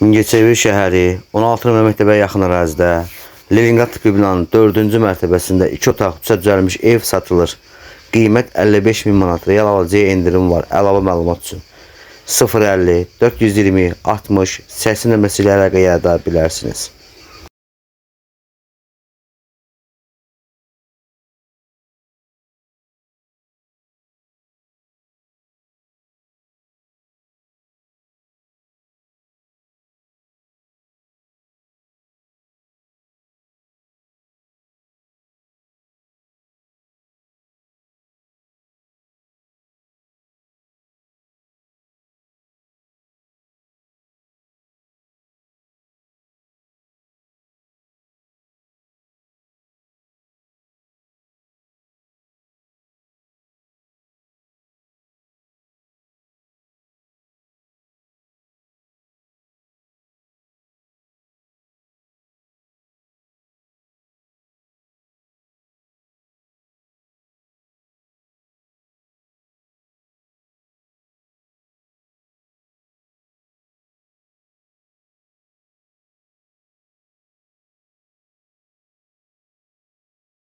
Mingəçevir şəhəri 16 nömrə məktəbə yaxın ərazidə Leningrad tipli binanın 4-cü mərtəbəsində 2 otaqlıca düzəlmiş ev satılır. Qiymət 55 min manat. Real alıcıya endirim var. Əlavə məlumat üçün 050 420 60 80 nömrəsi ilə əlaqə yarada bilərsiniz.